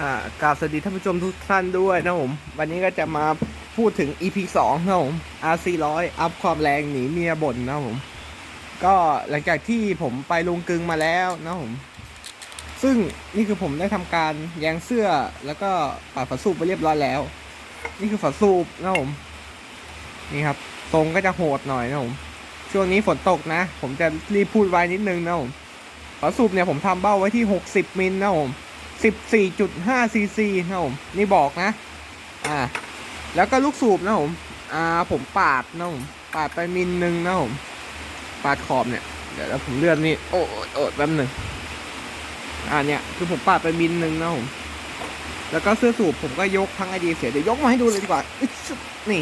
อ่ากราบสวัสดีท่านผู้ชมทุกท่านด้วยนะผม วันนี้ก็จะมาพูดถึง EP 2นะผม R400 อัพความแรงหนีเมียบ่นนะผม ก็หลังจากที่ผมไปลงกึงมาแล้วนะผม ซึ่งนี่คือผมได้ทำการแยงเสื้อแล้วก็ปาดฝาสูบไปเรียบร้อยแล้ว นี่คือฝาสูบนะผม นี่ครับทรงก็จะโหดหน่อยนะผม ช่วงนี้ฝนตกนะ ผมจะรีบพูดไว้นิดนึงนะผมฝาสูบเนี่ยผมทำเบ้าไว้ที่ 60มิลนะผม 14.5ซีซีนะผมนี่บอกนะ อ่า แล้วก็ลูกสูบนะผม อ่า ผมปาดนะผมปาดไปมิลหนึ่งนะผม ปาดขอบเนี่ย เดี๋ยวแล้วผมเลื่อนนี่ โอ้ยโอ้ยแป๊บหนึ่งอ่าเนี่ย คือผมปาดไปมิลหนึ่งนะผม แล้วก็เสื้อสูบผมก็ยกทั้งไอดีเสีย เดี๋ยวยกมาให้ดูเลยดีกว่า นี่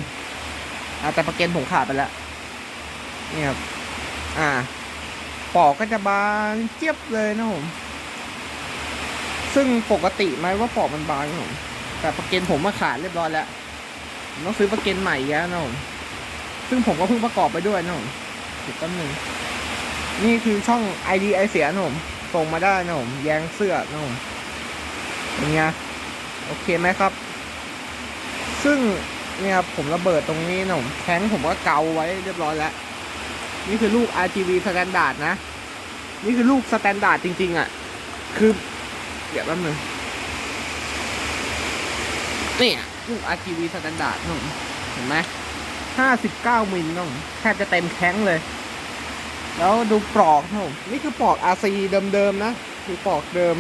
อ่า แต่ประเก็นผมขาดไปแล้ว นี่ครับ อ่า ปอกก็จะบานเจี๊ยบเลยนะผม ซึ่งปกติไหมว่าปอกมันบางผมแต่ประเก็นผมมาขาดเรียบร้อยแล้วต้องซื้อประเก็นใหม่อีกแล้วนะผมซึ่งผมก็เพิ่งประกอบไปด้วยนะผมอีกต้นหนึ่งนี่คือช่อง ID ไอเสียนะผมส่งมาได้นะผมแยงเสื้อนะผมเป็นไงโอเคไหมครับ ซึ่งเนี่ยครับผมระเบิดตรงนี้นะผมแข้งผมก็เกาไว้เรียบร้อยแล้ว นี่คือลูก RGB Standard นะ นี่คือลูก Standard จริง ๆอะ คือ เดี๋ยวแป๊บนึงเนี่ยลูก RGB Standard นะผมเห็นไหมห้าสิบเก้ามิลนะผมแทบจะเต็มแข้งเลย แล้วดูปลอกนะผมนี่คือปลอก RC เดิมๆนะ คือปลอกเดิม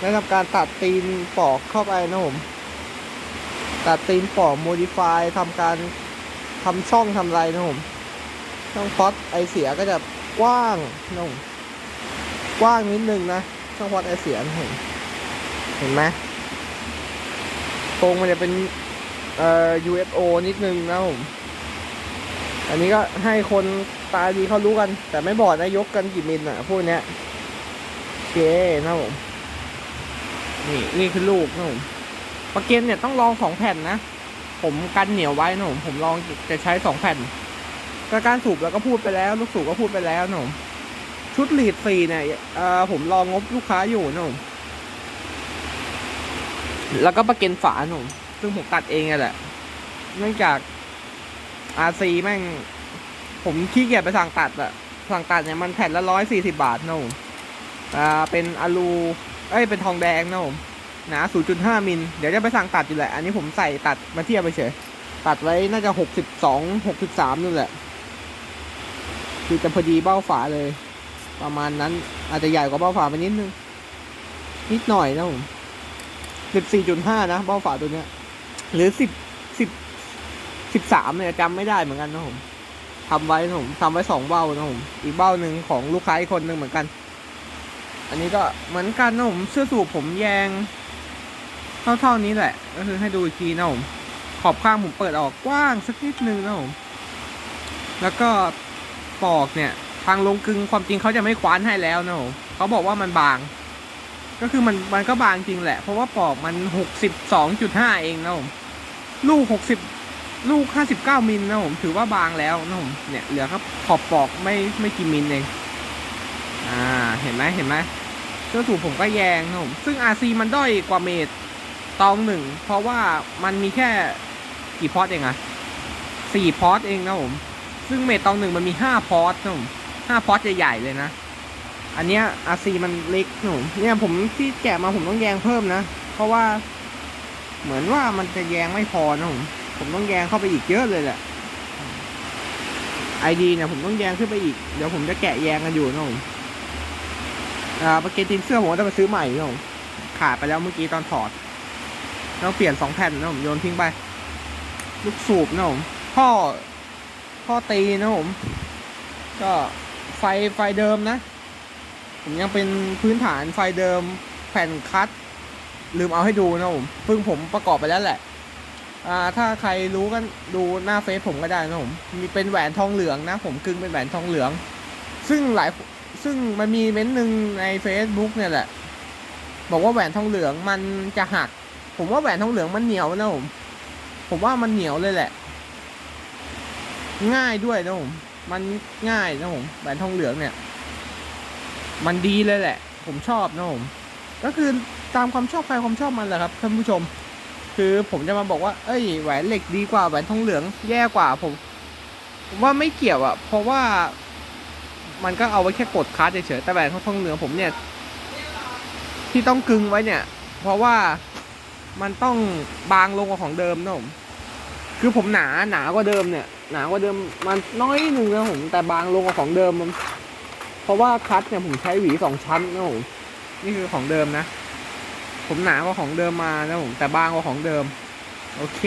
แล้วทำการตัดตีนปลอกเข้าไปนะผมตัดตีนปลอก modify ทำการทำช่องทำอะไรนะผมช่องพอดไอเสียก็จะกว้างนะผมกว้างนิดนึงนะช่องพอดไอเสียนะผม เห็นไหมตรงมันจะเป็นเอ่อ UFO นิดนึงนะผม อันนี้ก็ให้คนตาดีเขารู้กัน แต่ไม่บอกนะยกกันกี่มิลอะพวกเนี้ยโอเคนะผม นี่นี่คือลูกนะผมประเก็นเนี่ยต้องลองสองแผ่นนะ ผมกันเหนียวไว้นะผมผมลองจะใช้สองแผ่นกการสูบแล้วก็พูดไปแล้ว ลูกสูบก็พูดไปแล้วนะผมชุดลีดสี่เนี่ยเอ่อผมลองงบลูกค้าอยู่นะผม แล้วก็ประเก็นฝานะผมซึ่งผมตัดเองไงแหละ เนื่องจาก RC แม่ง ผมขี้เกียจไปสั่งตัดอะสั่งตัดเนี่ยมันแผ่นละร้อยสี่สิบาทนะผมอ่าเป็นอะลู เอ้ยเป็นทองแดงนะผมหนาศูนย์จุดห้ามิล เดี๋ยวจะไปสั่งตัดอยู่แหละ อันนี้ผมใส่ตัดมาเทียบไปเฉย ตัดไว้น่าจะหกสิบสองหกสิบสามนั่นแหละ คือจะพอดีเบ้าฝาเลย ประมาณนั้นอาจจะใหญ่กว่าเบ้าฝาไปนิดนึง นิดหน่อยนะผม สิบสี่จุดห้านะเบ้าฝาตัวเนี้ย หรือสิบสิบสิบสามเนี่ยจำไม่ได้เหมือนกันนะผมทำไว้นะผมทำไว้สองเบ้านะผมอีกเบ้าหนึ่งของลูกค้าอีกคนหนึ่งเหมือนกัน อันนี้ก็เหมือนกันนะผมเสื้อสูบผมแยง เท่าๆนี้แหละ ก็คือให้ดูอีกทีนะผมขอบข้างผมเปิดออกกว้างสักนิดนึงนะผมแล้วก็ปอกเนี่ย ทางลงกึงความจริงเขาจะไม่คว้านให้แล้วนะผมเขาบอกว่ามันบาง ก็คือมันมันก็บางจริงแหละ เพราะว่าปอกมันหกสิบสองจุดห้าเองนะผมลูกหกสิบลูกห้าสิบเก้ามิลนะผมถือว่าบางแล้วนะผมเนี่ยเหลือครับขอบปอกไม่ไม่กี่มิลเองอ่าเห็นไหมเห็นไหมเสื้อสูบผมก็แยงนะผมซึ่ง RC มันด้อยกว่าเมตรตองหนึ่งเพราะว่ามันมีแค่กี่พอตเองอะสี่พอตเองนะผมซึ่งเมตตองหนึ่งมันมีห้าพอตนะผมห้าพอตใหญ่ๆเลยนะ อันเนี้ยอาซีมันเล็กนะผมเนี่ยผมที่แกะมาผมต้องแยงเพิ่มนะ เพราะว่า เหมือนว่ามันจะแยงไม่พอนะผมผมต้องแยงเข้าไปอีกเยอะเลยแหละไอดีเนี่ยผมต้องแยงขึ้นไปอีก เดี๋ยวผมจะแกะแยงกันอยู่นะผมอ่าปากเกตินเสื้อผมก็จะไปซื้อใหม่นะผมขาดไปแล้วเมื่อกี้ตอนถอดต้องเปลี่ยนสองแผ่นนะผมโยนทิ้งไปลูกสูบนะผมพ่อข้อตีนะผมก็ไฟไฟเดิมนะ ผมยังเป็นพื้นฐานไฟเดิมแผ่นคัตลืมเอาให้ดูนะผมเพิ่งผมประกอบไปแล้วแหละ อ่าถ้าใครรู้ก็ดูหน้าเฟซผมก็ได้นะผมมีเป็นแหวนทองเหลืองนะ ผมกึ่งเป็นแหวนทองเหลือง ซึ่งหลายซึ่งมันมีเม้นหนึ่งใน Facebook เนี่ยแหละ บอกว่าแหวนทองเหลืองมันจะหัก ผมว่าแหวนทองเหลืองมันเหนียวนะผมผมว่ามันเหนียวเลยแหละ ง่ายด้วยนะผมมันง่ายนะผมแหวนทองเหลืองเนี่ย มันดีเลยแหละ ผมชอบนะผมก็คือตามความชอบใครความชอบมันแหละครับท่านผู้ชม คือผมจะมาบอกว่า เอ้ยแหวนเหล็กดีกว่าแหวนทองเหลืองแย่กว่าผมผมว่าไม่เกี่ยวอะเพราะว่ามันก็เอาไว้แค่กดคัสเฉยๆแต่แหวนทองเหลืองผมเนี่ย ที่ต้องกึงไว้เนี่ย เพราะว่ามันต้องบางลงกว่าของเดิมนะผมคือผมหนาหนากว่าเดิมเนี่ย หนากว่าเดิมมันน้อยหนึ่งนะผมแต่บางลงกว่าของเดิมมัน เพราะว่าคัสเนี่ยผมใช้หวีสองชั้นนะผมนี่คือของเดิมนะ ผมหนากว่าของเดิมมานะผมแต่บางกว่าของเดิม โอเค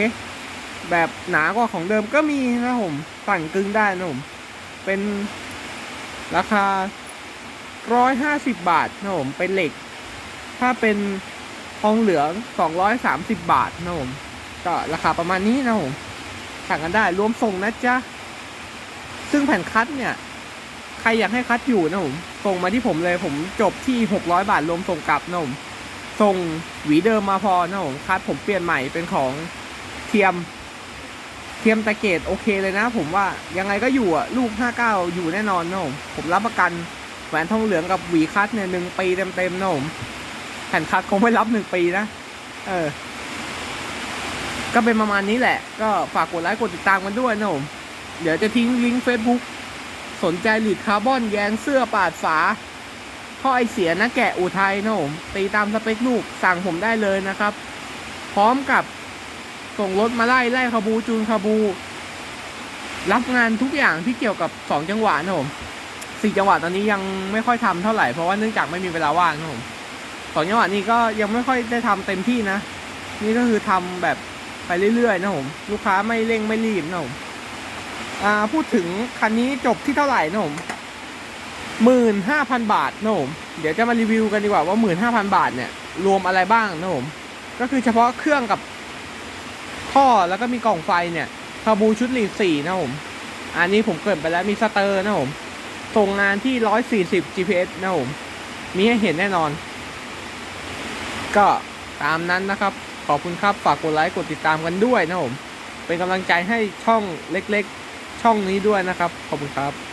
แบบหนากว่าของเดิมก็มีนะผมสั่งกึ่งได้นะผมเป็นราคาร้อยห้าสิบบาทนะผมเป็นเหล็ก ถ้าเป็นทองเหลืองสองร้อยสามสิบบาทนะผมก็ราคาประมาณนี้นะผมสั่งกันได้รวมส่งนะจ๊ะซึ่งแผ่นคัดเนี่ย ครอยากให้คัดอยู่นะผมส่งมาที่ผมเลยผมจบที่หกร้อยบาทรวมส่งกลับนะผมส่งหวีเดิมมาพอนะผมคัดผมเปลี่ยนใหม่เป็นของเทียม เทียมตะเกตโอเคเลยนะ ผมว่ายังไงก็อยู่อะลูก 59 อยู่แน่นอนนะผมผมรับประกันแหวนทองเหลืองกับหวีคัดเนี่ยหนึ่งปีเต็มๆนะผมแผ่นคัดคงไม่รับหนึ่งปีนะเออ ก็เป็นประมาณนี้แหละ ก็ฝากกดไลค์กดติดตามกันด้วยนะผมเดี๋ยวจะทิ้งลิงก์ Facebook สนใจหลีดคาร์บอนแยงเสื้อปาดฝาท่อไอเสียนะแกะอุทัยนะผมตีตามสเปคลูกสั่งผมได้เลยนะครับ พร้อมกับส่งรถมาไล่ไล่คาบูจูนคาบู รับงานทุกอย่างที่เกี่ยวกับสองจังหวะนะผมสี่จังหวะตอนนี้ยังไม่ค่อยทำเท่าไหร่เพราะว่าเนื่องจากไม่มีเวลาว่างนะผมสองจังหวะนี้ก็ยังไม่ค่อยได้ทำเต็มที่นะ นี่ก็คือทำแบบไปเรื่อยๆนะผมลูกค้าไม่เร่งไม่รีบนะผม อ่าพูดถึงคันนี้จบที่เท่าไหร่นะผมหมื่นห้าพันบาทนะผมเดี๋ยวจะมารีวิวกันดีกว่าว่าหมื่นห้าพันบาทเนี่ยรวมอะไรบ้างนะผมก็คือเฉพาะเครื่องกับท่อแล้วก็มีกล่องไฟเนี่ยคาบูชุดลีสี่นะผมอันนี้ผมเกิดไปแล้วมีสเตอร์นะผมส่งงานที่ร้อยสี่สิบ GPS นะผมมีให้เห็นแน่นอน ก็ตามนั้นนะครับ ขอบคุณครับ ฝากกดไลค์ กดติดตามกันด้วยนะผม เป็นกำลังใจให้ช่องเล็กๆ ช่องนี้ด้วยนะครับ ขอบคุณครับ